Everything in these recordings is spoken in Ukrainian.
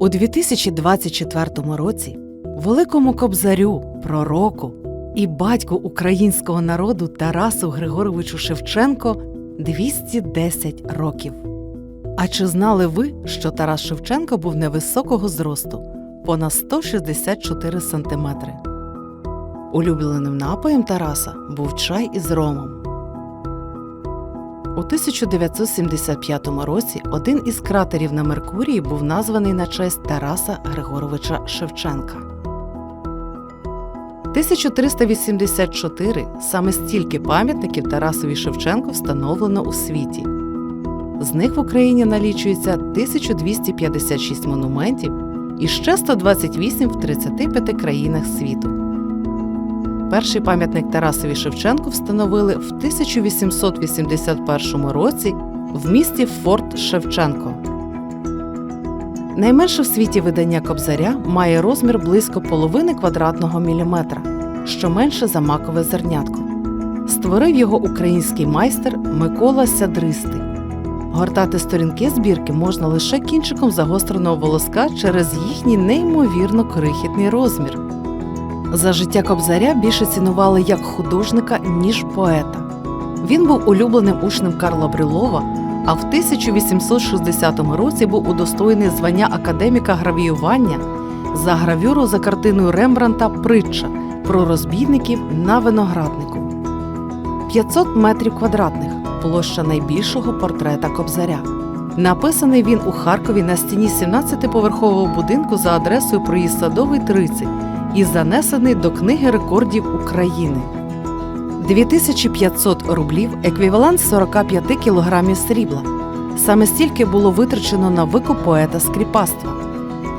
У 2024 році великому кобзарю, пророку і батьку українського народу Тарасу Григоровичу Шевченко 210 років. А чи знали ви, що Тарас Шевченко був невисокого зросту, понад 164 сантиметри? Улюбленим напоєм Тараса був чай із ромом. У 1975 році один із кратерів на Меркурії був названий на честь Тараса Григоровича Шевченка. 1384 саме стільки пам'ятників Тарасові Шевченку встановлено у світі. З них в Україні налічується 1256 монументів і ще 128 в 35 країнах світу. Перший пам'ятник Тарасові Шевченку встановили в 1881 році в місті Форт Шевченко. Найменше в світі видання Кобзаря має розмір близько половини квадратного міліметра, що менше за макове зернятко. Створив його український майстер Микола Сядристий. Гортати сторінки збірки можна лише кінчиком загостреного волоска через їхній неймовірно крихітний розмір. За життя Кобзаря більше цінували як художника, ніж поета. Він був улюбленим учнем Карла Брюлова, а в 1860 році був удостоєний звання академіка гравіювання за гравюру за картиною Рембранта Притча про розбійників на винограднику. 500 метрів квадратних площа найбільшого портрета Кобзаря. Написаний він у Харкові на стіні 17-поверхового будинку за адресою проїзд Садовий 30 і занесений до Книги рекордів України. 2500 рублів еквівалент 45 кілограмів срібла. Саме стільки було витрачено на викуп поета скріпаства.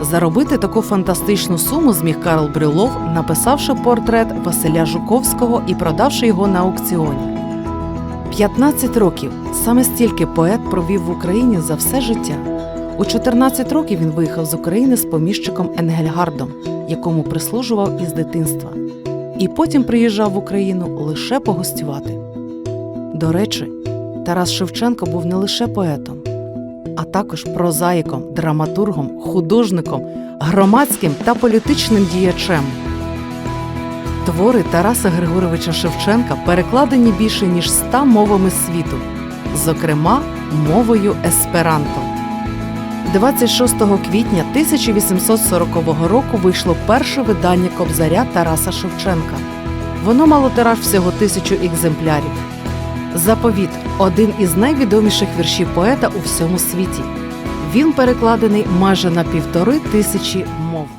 Заробити таку фантастичну суму зміг Карл Брюлов, написавши портрет Василя Жуковського і продавши його на аукціоні. 15 років саме стільки поет провів в Україні за все життя. У 14 років він виїхав з України з поміщиком Енгельгардом, якому прислужував із дитинства, і потім приїжджав в Україну лише погостювати. До речі, Тарас Шевченко був не лише поетом, а також прозаїком, драматургом, художником, громадським та політичним діячем. Твори Тараса Григоровича Шевченка перекладені більше ніж ста мовами світу, зокрема мовою есперанто. 26 квітня 1840 року вийшло перше видання кобзаря Тараса Шевченка. Воно мало тираж всього тисячу екземплярів. Заповіт один із найвідоміших віршів поета у всьому світі. Він перекладений майже на півтори тисячі мов.